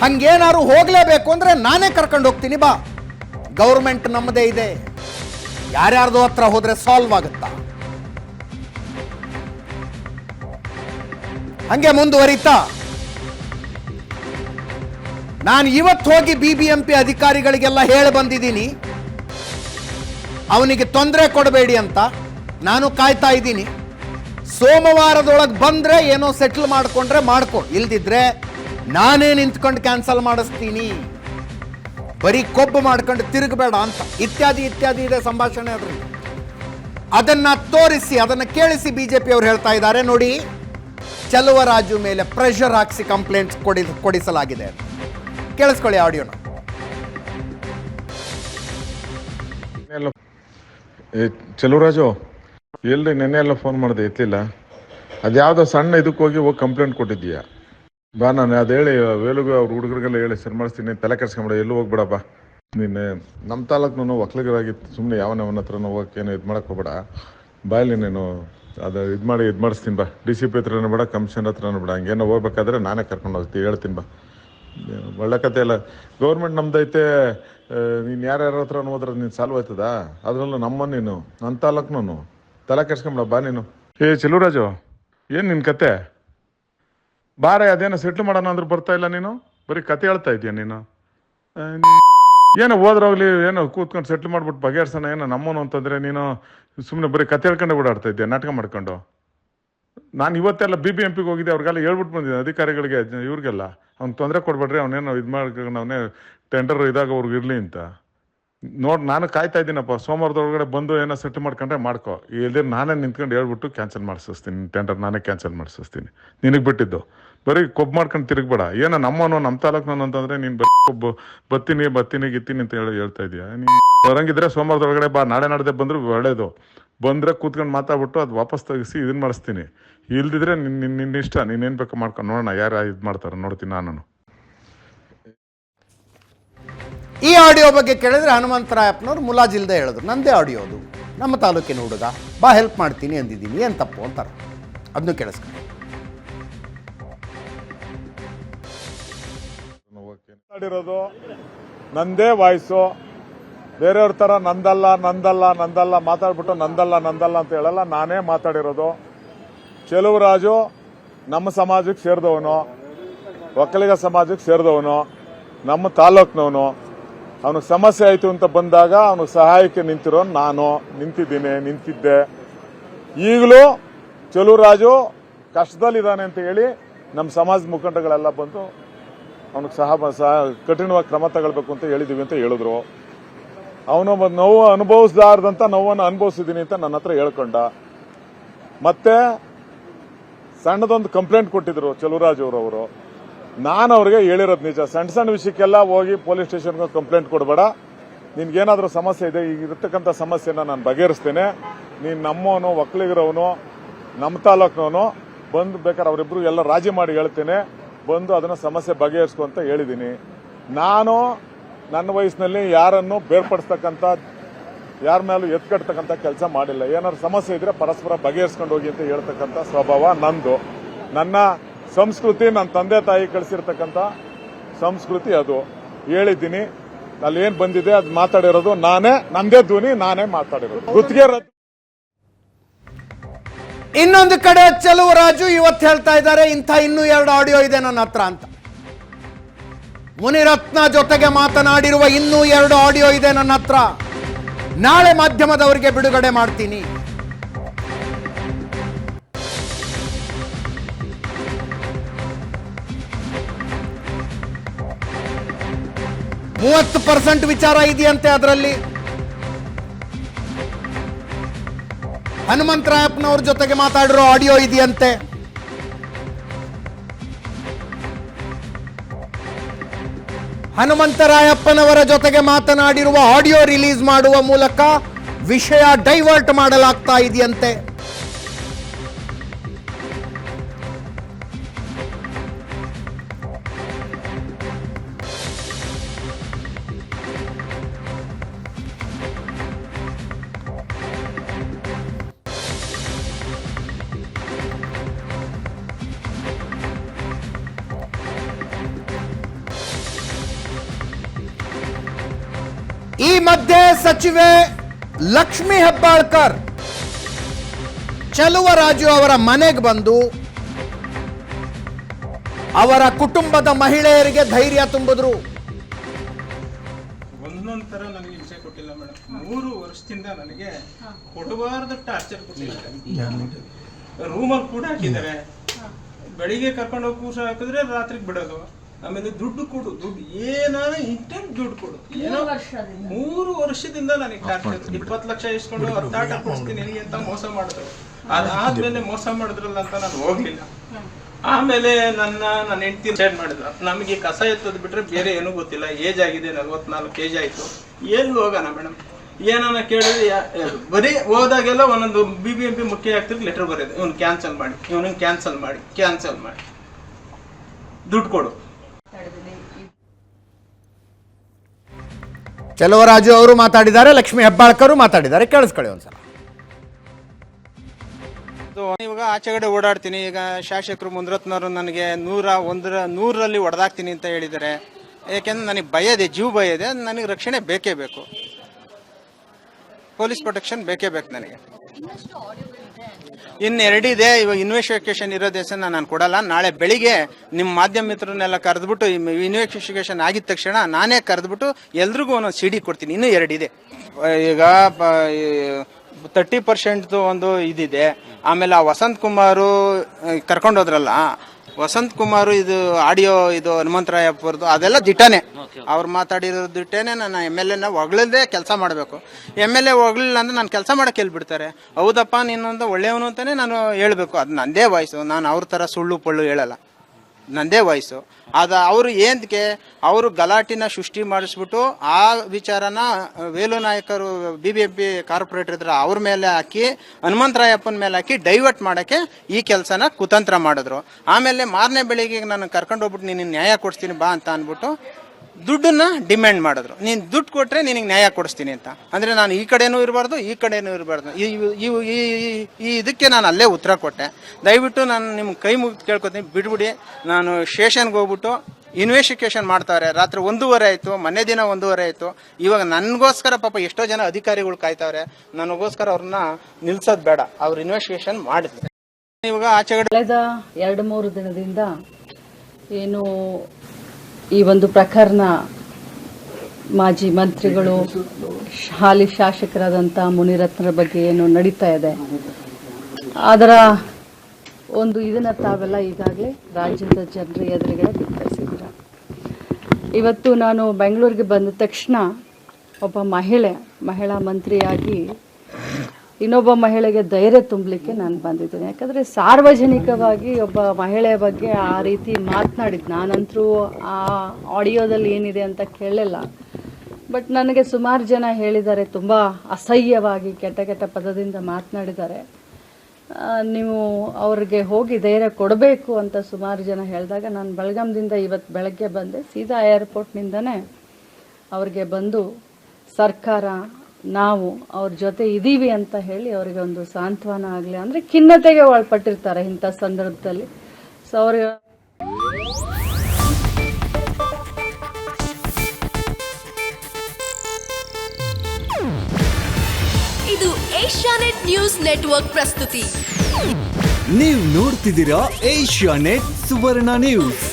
ಹಂಗೇನಾದ್ರು ಹೋಗಲೇಬೇಕು ಅಂದರೆ ನಾನೇ ಕರ್ಕೊಂಡು ಹೋಗ್ತೀನಿ, ಬಾ. ಗೌರ್ಮೆಂಟ್ ನಮ್ಮದೇ ಇದೆ. ಯಾರ್ಯಾರ್ದು ಹತ್ರ ಹೋದರೆ ಸಾಲ್ವ್ ಆಗುತ್ತಾ? ಹಂಗೆ ಮುಂದುವರಿತಾ. ನಾನು ಇವತ್ತು ಹೋಗಿ ಬಿ ಬಿ ಎಂ ಪಿ ಅಧಿಕಾರಿಗಳಿಗೆಲ್ಲ ಹೇಳಿ ಬಂದಿದ್ದೀನಿ. ಅವನಿಗೆ ತೊಂದರೆ ಕೊಡಬೇಡಿ ಅಂತ ನಾನು ಕಾಯ್ತಾ ಇದ್ದೀನಿ. ಸೋಮವಾರದೊಳಗೆ ಬಂದ್ರೆ ಏನೋ ಸೆಟ್ಲ್ ಮಾಡ್ಕೊಂಡ್ರೆ ಮಾಡ್ಕೊ. ಇಲ್ದಿದ್ರೆ ನಾನೇ ನಿಂತ್ಕೊಂಡು ಕ್ಯಾನ್ಸಲ್ ಮಾಡಿಸ್ತೀನಿ. ಬರೀ ಕೊಬ್ಬು ಮಾಡ್ಕೊಂಡು ತಿರುಗಬೇಡ ಅಂತ. ಇತ್ಯಾದಿ ಇತ್ಯಾದಿ ಇದೆ ಸಂಭಾಷಣೆ ಅದರಲ್ಲಿ. ಅದನ್ನ ತೋರಿಸಿ, ಅದನ್ನ ಕೇಳಿಸಿ ಬಿಜೆಪಿ ಅವರು ಹೇಳ್ತಾ ಇದ್ದಾರೆ. ನೋಡಿ. ಚಲುವರಾಜು ಮೇಲೆ ಪ್ರೆಷರ್ ಹಾಕಿಸಿ ಕಂಪ್ಲೇಂಟ್ ಕೊಡಿ ಕೊಡಿಸಲಾಗಿದೆ. ಕೇಳಿಸ್ಕೊಳ್ಳಿ ಆಡಿಯೋನ ಎಲ್ಲ ಚೆಲುವರಾಜು ಎಲ್ರಿ ನೆನ್ನೆ ಎಲ್ಲ ಫೋನ್ ಮಾಡಿದೆ, ಎತ್ತಿಲ್ಲ? ಅದ್ಯಾವುದೋ ಸಣ್ಣ ಇದಕ್ಕೆ ಹೋಗಿ ಹೋಗಿ ಕಂಪ್ಲೇಂಟ್ ಕೊಟ್ಟಿದ್ದೀಯ? ಬಾ ನಾನು ಅದು ಹೇಳಿ, ವೇಲುಗು ಅವ್ರ ಹುಡುಗರಿಗೆಲ್ಲ ಹೇಳಿ, ಸರಿ ಮಾಡಿಸ್ತೀನಿ, ತಲೆ ಕೆಡ್ಸ್ಕೊಂಬೇಡ, ಎಲ್ಲೂ ಹೋಗ್ಬಿಡಪ್ಪ ನೀನು ನಮ್ಮ ತಾಲೂಕು ಒಕ್ಕಲಿಗರಾಗಿತ್ತು ಸುಮ್ಮನೆ ಯಾವನವನ ಹತ್ರನೂ ಹೋಗಕ್ಕೆ ಏನು ಇದು ಮಾಡೋಕ್ಕೆ ಹೋಗ್ಬೇಡ. ಬಾಯಲ್ಲಿ ನೀನು ಅದು ಇದು ಮಾಡಿ, ಇದು ಮಾಡಿಸ್ತೀನಿ ಬಾ. ಡಿ ಸಿ ಪಿ ಹತ್ರನೂ ಬೇಡ, ಕಮಿಷನ್ ಹತ್ರನೂ ಬೇಡ. ಹಂಗೇನೋ ಹೋಗ್ಬೇಕಾದ್ರೆ ನಾನೇ ಕರ್ಕೊಂಡು ಹೋಗ್ತೀನಿ. ಹೇಳ್ತೀನಿ ಬಾ. ಒಳ್ಳೆ ಕತೆ ಇಲ್ಲ ಗೌರ್ಮೆಂಟ್ ನಮ್ದೈತೆ ನೀನು ಯಾರ್ಯಾರ ಹತ್ರ ಹೋದ್ರೆ ನೀನು ಸಾಲ್ವ್ ಆಯ್ತದ? ಅದ್ರಲ್ಲೂ ನಮ್ಮ ನೀನು ನನ್ನ ತಾಲೂಕ್ನು ತಲೆ ಕೆಡ್ಸ್ಕೊಂಬಿಡ, ಬಾ ನೀನು. ಏ ಚೆಲುವರಾಜು ಏನು ನಿನ್ನ ಕತೆ? ಬಾರೆ, ಅದೇನೋ ಸೆಟ್ಲ್ ಮಾಡೋಣ ಅಂದ್ರೆ ಬರ್ತಾ ಇಲ್ಲ ನೀನು? ಬರೀ ಕತೆ ಹೇಳ್ತಾ ಇದೀಯ ನೀನ್- ಏನೋ ಹೋದ್ರೋಗ್ಲಿ ಏನೋ ಕೂತ್ಕೊಂಡು ಸೆಟ್ಲ್ ಮಾಡ್ಬಿಟ್ಟು ಬಗೆಹರ್ಸೋಣ, ಏನೋ ನಮ್ಮನು ಅಂತಂದ್ರೆ ನೀನು ಸುಮ್ಮನೆ ಬರೀ ಕತೆ ಹೇಳ್ಕೊಂಡೆ ಓಡಾಡ್ತಾ ಇದ್ದೆ ನಾಟಕ ಮಾಡ್ಕೊಂಡು? ನಾನು ಇವತ್ತೆಲ್ಲ ಬಿ ಬಿ ಎಂ ಪಿಗೆ ಹೋಗಿದ್ದೆ, ಅವ್ರಿಗೆಲ್ಲ ಹೇಳ್ಬಿಟ್ಟು ಬಂದಿದ್ದೆ ಅಧಿಕಾರಿಗಳಿಗೆ, ಇವ್ರಿಗೆಲ್ಲ. ಅವ್ನು ತೊಂದರೆ ಕೊಡ್ಬೇಡ್ರಿ ಅವನೇನೋ ಇದು ಮಾಡ್ಕೊಂಡು ಅವನೇ ಟೆಂಡರ್ ಇದಾಗ ಅವ್ರಿಗೆ ಇರಲಿ ಅಂತ. ನೋಡಿ, ನಾನು ಕಾಯ್ತಾ ಇದ್ದೀನಪ್ಪ, ಸೋಮವಾರದೊಳಗಡೆ ಬಂದು ಏನೋ ಸೆಟ್ ಮಾಡ್ಕೊಂಡ್ರೆ ಮಾಡ್ಕೋ. ಇಲ್ದಿರ ನಾನೇ ನಿಂತ್ಕೊಂಡು ಹೇಳ್ಬಿಟ್ಟು ಕ್ಯಾನ್ಸಲ್ ಮಾಡಿಸ್ತೀನಿ ಟೆಂಡರ್ ನಾನೇ ಕ್ಯಾನ್ಸಲ್ ಮಾಡಿಸ್ತೀನಿ ನಿನಗೆ ಬಿಟ್ಟಿದ್ದು. ಬರೀ ಕೊಬ್ಬು ಮಾಡ್ಕೊಂಡು ತಿರುಗಬೇಡ. ಏನೋ ನಮ್ಮನು ನಮ್ಮ ತಾಲೂಕ್ನೋ ಅಂತಂದ್ರೆ ನೀನು ಬರೀ ಕೊಬ್ಬು, ಬತ್ತೀನಿ ಬತ್ತೀನಿ, ಗಿತ್ತೀನಿ ಅಂತ ಹೇಳಿ ಹೇಳ್ತಾ ಇದೀಯ? ನೀನು ಬರಂಗಿದ್ರೆ ಸೋಮವಾರದೊಳಗಡೆ ಬಾ, ನಾಳೆ ನಾಡ್ದೆ ಬಂದ್ರು ಒಳ್ಳೇದು. ಬಂದ್ರೆ ಕೂತ್ಕೊಂಡು ಮಾತಾಡ್ಬಿಟ್ಟು ಅದು ವಾಪಸ್ ತೆಗಿಸಿ ಇದನ್ನ ಮಾಡಿಸ್ತೀನಿ. ಇಲ್ದಿದ್ರೆ ನಿನ್ನ ನಿನ್- ನಿನ್ನ ಇಷ್ಟ ನೀನೇನ್ ಬೇಕು ಮಾಡ್ಕೊಂಡು ನೋಡೋಣ ಯಾರು ಇದು ಮಾಡ್ತಾರೆ, ನೋಡ್ತೀನಿ ನಾನು ಈ ಆಡಿಯೋ ಬಗ್ಗೆ ಕೇಳಿದ್ರೆ ಹನುಮಂತರಾಯಪ್ಪನವ್ರು ಮುಲಾಜಿಲ್ದೆ ಹೇಳಿದ್ರು. ನಂದೇ ಆಡಿಯೋ ಅದು. ನಮ್ಮ ತಾಲೂಕಿನ ಹುಡುಗ. ಬಾ ಹೆಲ್ಪ್ ಮಾಡ್ತೀನಿ ಅಂದಿದ್ದೀನಿ. ಏನು ತಪ್ಪು ಅಂತಾರೆ? ಅದನ್ನು ಕೇಳಿಸ್ಕೊಂಡು ಮಾತಾಡಿರೋದು ನಂದೇ ವಾಯ್ಸು ಬೇರೆಯವ್ರ ಥರ ನಂದಲ್ಲ ನಂದಲ್ಲ ನಂದಲ್ಲ ಮಾತಾಡ್ಬಿಟ್ಟು ನಂದಲ್ಲ ನಂದಲ್ಲ ಅಂತ ಹೇಳಲ್ಲ, ನಾನೇ ಮಾತಾಡಿರೋದು. ಚೆಲುವರಾಜು ನಮ್ಮ ಸಮಾಜಕ್ಕೆ ಸೇರಿದವನು. ಒಕ್ಕಲಿಗ ಸಮಾಜಕ್ಕೆ ಸೇರಿದವನು. ನಮ್ಮ ತಾಲೂಕ್ನವನು. ಅವನಿಗೆ ಸಮಸ್ಯೆ ಆಯಿತು ಅಂತ ಬಂದಾಗ ಅವನಿಗೆ ಸಹಾಯಕ್ಕೆ ನಿಂತಿರೋ ನಾನು. ನಿಂತಿದ್ದೀನಿ, ನಿಂತಿದ್ದೆ. ಈಗಲೂ ಚೆಲುವರಾಜು ಕಷ್ಟದಲ್ಲಿದ್ದಾನೆ ಅಂತ ಹೇಳಿ ನಮ್ಮ ಸಮಾಜದ ಮುಖಂಡಗಳೆಲ್ಲ ಬಂದು ಅವನಿಗೆ ಸಹ ಸಹ ಕಠಿಣವಾಗಿ ಕ್ರಮ ತಗೊಳ್ಬೇಕು ಅಂತ ಹೇಳಿದೀವಿ ಅಂತ ಹೇಳಿದ್ರು. ಅವನು ನೋವು ಅನುಭವಿಸ್ಲಾರ್ದಂತ ನೋವನ್ನು ಅನುಭವಿಸಿದ್ದೀನಿ ಅಂತ ನನ್ನ ಹತ್ರ ಹೇಳ್ಕೊಂಡ. ಮತ್ತೆ ಸಣ್ಣದೊಂದು ಕಂಪ್ಲೇಂಟ್ ಕೊಟ್ಟಿದ್ರು ಚಲುವರಾಜ್ ಅವರವರು ನಾನು ಅವ್ರಿಗೆ ಹೇಳಿರೋದು ನಿಜ. ಸಣ್ಣ ಸಣ್ಣ ವಿಷಯಕ್ಕೆಲ್ಲ ಹೋಗಿ ಪೊಲೀಸ್ ಸ್ಟೇಷನ್ಗೆ ಕಂಪ್ಲೇಂಟ್ ಕೊಡಬೇಡ. ನಿನ್ಗೇನಾದ್ರೂ ಸಮಸ್ಯೆ ಇದೆ, ಈಗ ಇರತಕ್ಕಂಥ ಸಮಸ್ಯೆನ ನಾನು ಬಗೆಹರಿಸ್ತೇನೆ. ನೀನು ನಮ್ಮವನು, ಒಕ್ಕಲಿಗರವನು, ನಮ್ಮ ತಾಲೂಕ್ನವನು, ಬಂದು ಬೇಕಾದ್ರೆ ಅವರಿಬ್ಬರು ಎಲ್ಲ ರಾಜಿ ಮಾಡಿ ಹೇಳ್ತೇನೆ. ಬಂದು ಅದನ್ನ ಸಮಸ್ಯೆ ಬಗೆಹರಿಸ್ಕೊ ಅಂತ ಹೇಳಿದ್ದೀನಿ ನಾನು ನನ್ನ ವಯಸ್ಸಿನಲ್ಲಿ ಯಾರನ್ನು ಬೇರ್ಪಡಿಸ್ತಕ್ಕಂಥ, ಯಾರ ಮೇಲೂ ಎತ್ಕಟ್ತಕ್ಕಂಥ ಕೆಲಸ ಮಾಡಿಲ್ಲ. ಏನಾದ್ರು ಸಮಸ್ಯೆ ಇದ್ರೆ ಪರಸ್ಪರ ಬಗೆಹರಿಸ್ಕೊಂಡು ಹೋಗಿ ಅಂತ ಹೇಳ್ತಕ್ಕಂಥ ಸ್ವಭಾವ ನಂದು. ನನ್ನ ಸಂಸ್ಕೃತಿ ನನ್ನ ತಂದೆ ತಾಯಿ ಕಳಿಸಿರ್ತಕ್ಕಂಥ ಸಂಸ್ಕೃತಿ ಅದು. ಹೇಳಿದ್ದೀನಿ. ಅಲ್ಲಿ ಏನ್ ಬಂದಿದೆ ಅದು ಮಾತಾಡಿರೋದು ನಾನೇ, ನಂದೇ ಧ್ವನಿ, ನಾನೇ ಮಾತಾಡಿರೋದು. ಗುತ್ತಿಗೆ ಇನ್ನೊಂದು ಕಡೆ ಚೆಲುವರಾಜು ಇವತ್ತು ಹೇಳ್ತಾ ಇದ್ದಾರೆ, ಇಂಥ ಇನ್ನೂ ಎರಡು ಆಡಿಯೋ ಇದೆ ನನ್ನ ಹತ್ರ ಅಂತ. ಮುನಿರತ್ನ ಜೊತೆಗೆ ಮಾತನಾಡಿರುವ ಇನ್ನೂ ಎರಡು ಆಡಿಯೋ ಇದೆ ನನ್ನ ಹತ್ರ. ನಾಳೆ ಮಾಧ್ಯಮದವರಿಗೆ ಬಿಡುಗಡೆ ಮಾಡ್ತೀನಿ. ಮೂವತ್ತು ಪರ್ಸೆಂಟ್ ವಿಚಾರ ಇದೆಯಂತೆ ಅದರಲ್ಲಿ? ಹನುಮಂತರಾಯಪ್ಪನವ್ರ ಜೊತೆಗೆ ಮಾತಾಡಿರೋ ಆಡಿಯೋ ಇದೆಯಂತೆ. ಹನುಮಂತರಾಯಪ್ಪನವರ ಜೊತೆಗೆ ಮಾತನಾಡಿರುವ ಆಡಿಯೋ ರಿಲೀಸ್ ಮಾಡುವ ಮೂಲಕ ವಿಷಯ ಡೈವರ್ಟ್ ಮಾಡಲಾಗ್ತಾ ಇದೆಯಂತೆ. ಈ ಮಧ್ಯೆ ಸಚಿವೆ ಲಕ್ಷ್ಮಿ ಹೆಬ್ಬಾಳ್ಕರ್. ಚಲುವರಾಜು ಅವರ ಮನೆಗೆ ಬಂದು ಅವರ ಕುಟುಂಬದ ಮಹಿಳೆಯರಿಗೆ ಧೈರ್ಯ ತುಂಬಿದ್ರು. ಒಂದೊಂದ್ ತರ ನನಗೆ ಹಿಂಸೆ ಕೊಟ್ಟಿಲ್ಲ ಮೇಡಮ್ ಮೂರು ವರ್ಷದಿಂದ ನನಗೆ ಕೊಡಬಾರ್ದು ಟಾರ್ಚರ್ ಕೊಟ್ಟಿದ್ದಾರೆ. ರೂಮಲ್ಲಿ ಕೂಡ ಹಾಕಿದ್ದಾರೆ. ಬೆಳಿಗ್ಗೆ ಕರ್ಕೊಂಡು ಹೋಗಿ ಕೂಸ ಹಾಕಿದ್ರೆ ರಾತ್ರಿಗೆ ಬಿಡೋದು. ಆಮೇಲೆ ದುಡ್ಡು ಕೊಡು. ದುಡ್ಡು ಏನಾನ ಇಂಟೆಂಟ್ ದುಡ್ಡು ಕೊಡು. ಏನೋ ಮೂರು ವರ್ಷದಿಂದ ನನಗೆ ಟಾರ್ಚರ್ ಇಪ್ಪತ್ತು ಲಕ್ಷ ಇಸ್ಕೊಂಡು ಹತ್ತಾಟ ಕೊಡ್ತೀನಿ ನಿನಗೆ ಅಂತ ಮೋಸ ಮಾಡಿದ್ರು ಅದಾದ್ಮೇಲೆ ಮೋಸ ಮಾಡಿದ್ರಲ್ಲ ಅಂತ ನಾನು ಹೋಗ್ಲಿಲ್ಲ. ಆಮೇಲೆ ನನ್ನ ನನ್ನ ಹೆಂಡತಿ ಡಿಸೈಡ್ ಮಾಡಿದ್ರು. ನಮಗೆ ಕಸ ಎತ್ತದ್ ಬಿಟ್ರೆ ಬೇರೆ ಏನೂ ಗೊತ್ತಿಲ್ಲ. ಏಜ್ ಆಗಿದೆ ನಲ್ವತ್ನಾಲ್ಕು ಏಜ್ ಆಯ್ತು. ಎಲ್ಲಿ ಹೋಗೋಣ ಮೇಡಮ್ ಏನನ್ನ ಕೇಳಿದ್ರೆ ಯಾ- ಬರೀ ಹೋದಾಗೆಲ್ಲ ಒಂದೊಂದು ಬಿ ಬಿ ಎಂ ಪಿ ಮುಖ್ಯ ಆಗ್ತಿದ್ರೆ ಲೆಟರ್ ಬರೆಯೋದು. ಇವನು ಕ್ಯಾನ್ಸಲ್ ಮಾಡಿ. ಇವನು ಕ್ಯಾನ್ಸಲ್ ಮಾಡಿ. ಕ್ಯಾನ್ಸಲ್ ಮಾಡಿ. ದುಡ್ಡು ಕೊಡು. ಚಲುವರಾಜು ಅವರು ಮಾತಾಡಿದ್ದಾರೆ, ಲಕ್ಷ್ಮಿ ಹೆಬ್ಬಾಳ್ಕರು ಮಾತಾಡಿದ್ದಾರೆ, ಕೇಳಿಸ್ಕೊಳ್ಳಿ ಒಂದ್ಸಲ. ಇವಾಗ ಆಚೆಗಡೆ ಓಡಾಡ್ತೀನಿ, ಈಗ ಶಾಸಕರು ಮುಂದ್ರತ್ನವರು ನನಗೆ ನೂರ ಒಂದರ ನೂರರಲ್ಲಿ ಹೊಡೆದಾಕ್ತೀನಿ ಅಂತ ಹೇಳಿದ್ದಾರೆ. ಯಾಕೆಂದ್ರೆ ನನಗೆ ಭಯ ಇದೆ, ಜೀವ ಭಯ ಇದೆ, ನನಗೆ ರಕ್ಷಣೆ ಬೇಕೇ ಬೇಕು. ಪೊಲೀಸ್ ಪ್ರೊಟೆಕ್ಷನ್ ಬೇಕೇ ಬೇಕು ನನಗೆ. ಇನ್ನು ಎರಡಿದೆ ಇವಾಗ ಇನ್ವೆಸ್ಟಿಗೇಷನ್ ಇರೋ ದೇಶನ ನಾನು ಕೊಡಲ್ಲ. ನಾಳೆ ಬೆಳಿಗ್ಗೆ ನಿಮ್ಮ ಮಾಧ್ಯಮ ಮಿತ್ರರನ್ನೆಲ್ಲ ಕರೆದ್ಬಿಟ್ಟು ಇನ್ವೆಸ್ಟಿಗೇಷನ್ ಆಗಿದ ತಕ್ಷಣ ನಾನೇ ಕರೆದ್ಬಿಟ್ಟು ಎಲ್ರಿಗೂ ಒಂದು ಸಿಡಿ ಕೊಡ್ತೀನಿ. ಇನ್ನೂ ಎರಡಿದೆ. ಈಗ ತರ್ಟಿ ಪರ್ಸೆಂಟ್ದು ಒಂದು ಇದಿದೆ. ಆಮೇಲೆ ಆ ವಸಂತ್ ಕುಮಾರು ಕರ್ಕೊಂಡೋದ್ರಲ್ಲ ವಸಂತ್ ಕುಮಾರ್ ಇದು ಆಡಿಯೋ ಇದು ಹನುಮಂತರಾಯಪ್ಪರದು ಅದೆಲ್ಲ ದಿಟ್ಟನೆ. ಅವ್ರು ಮಾತಾಡಿರೋ ದಿಟ್ಟೇನೆ ನಾನು ಎಂ ಎಲ್ ಎನ ಹೊಗಳದೇ ಕೆಲಸ ಮಾಡಬೇಕು. ಎಂ ಎಲ್ ಎ ಹೊಗಳಿಲ್ಲ ಅಂದ್ರೆ ನಾನು ಕೆಲಸ ಮಾಡೋಕೆ ಹೇಳ್ಬಿಡ್ತಾರೆ. ಹೌದಪ್ಪ ನೀನೊಂದು ಒಳ್ಳೆಯವನು ಅಂತಲೇ ನಾನು ಹೇಳಬೇಕು. ಅದು ನಂದೇ ವಾಯ್ಸು ನಾನು ಅವ್ರ ಥರ ಸುಳ್ಳು ಪಳ್ಳು ಹೇಳಲ್ಲ. ನಂದೇ ವಾಯ್ಸು ಅದ ಅವರು ಏನಕ್ಕೆ ಅವರು ಗಲಾಟಿನ ಸೃಷ್ಟಿ ಮಾಡಿಸ್ಬಿಟ್ಟು ಆ ವಿಚಾರನ ವೇಲು ನಾಯಕರು B B M P corporator ಇದ್ರ ಅವ್ರ ಮೇಲೆ ಹಾಕಿ, ಹನುಮಂತರಾಯಪ್ಪನ ಮೇಲೆ ಹಾಕಿ ಡೈವರ್ಟ್ ಮಾಡೋಕ್ಕೆ ಈ ಕೆಲಸನ ಕುತಂತ್ರ ಮಾಡಿದ್ರು. ಆಮೇಲೆ ಮಾರನೇ ಬೆಳಿಗ್ಗೆ ನಾನು ಕರ್ಕೊಂಡು ಹೋಗ್ಬಿಟ್ಟು ನೀನು ನ್ಯಾಯ ಕೊಡಿಸ್ತೀನಿ ಬಾ ಅಂತ ಅಂದ್ಬಿಟ್ಟು ದುಡ್ಡನ್ನ ಡಿಮ್ಯಾಂಡ್ ಮಾಡಿದ್ರು. ನೀನು ದುಡ್ಡು ಕೊಟ್ಟರೆ ನಿನಗೆ ನ್ಯಾಯ ಕೊಡಿಸ್ತೀನಿ ಅಂತ. ಅಂದರೆ ನಾನು ಈ ಕಡೆನೂ ಇರಬಾರ್ದು, ಈ ಕಡೆನೂ ಇರಬಾರ್ದು. ಈ ಈ- ಇದಕ್ಕೆ ನಾನು ಅಲ್ಲೇ ಉತ್ತರ ಕೊಟ್ಟೆ. ದಯವಿಟ್ಟು ನಾನು ನಿಮ್ಮ ಕೈ ಮುಗಿದು ಕೇಳ್ಕೊತೀನಿ. ಬಿಡ್ಬಿಡಿ. ನಾನು ಸ್ಟೇಷನ್ಗೆ ಹೋಗ್ಬಿಟ್ಟು ಇನ್ವೆಸ್ಟಿಗೇಷನ್ ಮಾಡ್ತಾವ್ರೆ. ರಾತ್ರಿ ಒಂದೂವರೆ ಆಯಿತು ಮನೆ ದಿನ ಒಂದೂವರೆ ಆಯಿತು. ಇವಾಗ ನನಗೋಸ್ಕರ ಪಾಪ ಎಷ್ಟೋ ಜನ ಅಧಿಕಾರಿಗಳು ಕಾಯ್ತಾವ್ರೆ. ನನಗೋಸ್ಕರ ಅವ್ರನ್ನ ನಿಲ್ಸೋದು ಬೇಡ. ಅವ್ರು ಇನ್ವೆಸ್ಟಿಗೇಷನ್ ಮಾಡಿದ್ರು. ಇವಾಗ ಆಚೆಗಡೆ ಎರಡು ಮೂರು ದಿನದಿಂದ ಏನು ಈ ಒಂದು ಪ್ರಕರಣ ಮಾಜಿ ಮಂತ್ರಿಗಳು, ಹಾಲಿ ಶಾಸಕರಾದಂಥ ಮುನಿರತ್ನರ ಬಗ್ಗೆ ಏನು ನಡೀತಾ ಇದೆ. ಅದರ ಒಂದು ಇದನ್ನ ತಾವೆಲ್ಲ ಈಗಾಗಲೇ ರಾಜ್ಯದ ಜನರ ಎದುರುಗಡೆ ಬಿತ್ತರಿಸಿದ್ದೀರ? ಇವತ್ತು ನಾನು ಬೆಂಗಳೂರಿಗೆ ಬಂದ ತಕ್ಷಣ ಒಬ್ಬ ಮಹಿಳೆ, ಮಹಿಳಾ ಮಂತ್ರಿಯಾಗಿ ಇನ್ನೊಬ್ಬ ಮಹಿಳೆಗೆ ಧೈರ್ಯ ತುಂಬಲಿಕ್ಕೆ ನಾನು ಬಂದಿದ್ದೇನೆ. ಯಾಕಂದರೆ ಸಾರ್ವಜನಿಕವಾಗಿ ಒಬ್ಬ ಮಹಿಳೆಯ ಬಗ್ಗೆ ಆ ರೀತಿ ಮಾತನಾಡಿದ್ದು ನಾನಂತರೂ ಆ ಆಡಿಯೋದಲ್ಲಿ ಏನಿದೆ ಅಂತ ಕೇಳಲಿಲ್ಲ. ಬಟ್ ನನಗೆ ಸುಮಾರು ಜನ ಹೇಳಿದ್ದಾರೆ, ತುಂಬ ಅಸಹ್ಯವಾಗಿ ಕೆಟ್ಟ ಕೆಟ್ಟ ಪದದಿಂದ ಮಾತನಾಡಿದ್ದಾರೆ. ನೀವು ಅವ್ರಿಗೆ ಹೋಗಿ ಧೈರ್ಯ ಕೊಡಬೇಕು ಅಂತ ಸುಮಾರು ಜನ ಹೇಳಿದಾಗ ನಾನು ಬೆಳಗಾಮದಿಂದ ಇವತ್ತು ಬೆಳಗ್ಗೆ ಬಂದೆ. ಸೀದಾ ಏರ್ಪೋರ್ಟ್ನಿಂದನೇ ಅವ್ರಿಗೆ ಬಂದು ಸರ್ಕಾರ ನಾವು ಅವ್ರ ಜೊತೆ ಇದ್ದೀವಿ ಅಂತ ಹೇಳಿ ಅವರಿಗೆ ಒಂದು ಸಾಂತ್ವನ ಆಗಲಿ ಅಂದರೆ ಖಿನ್ನತೆಗೆ ಒಳಪಟ್ಟಿರ್ತಾರೆ ಇಂಥ ಸಂದರ್ಭದಲ್ಲಿ. ಸೊ ಅವ್ರಿಗೆ ಇದು ಏಷ್ಯಾನೆಟ್ ನ್ಯೂಸ್ ನೆಟ್ವರ್ಕ್ ಪ್ರಸ್ತುತಿ. ನೀವು ನೋಡ್ತಿದ್ದೀರಾ ಏಷ್ಯಾ ನೆಟ್ ಸುವರ್ಣ ನ್ಯೂಸ್.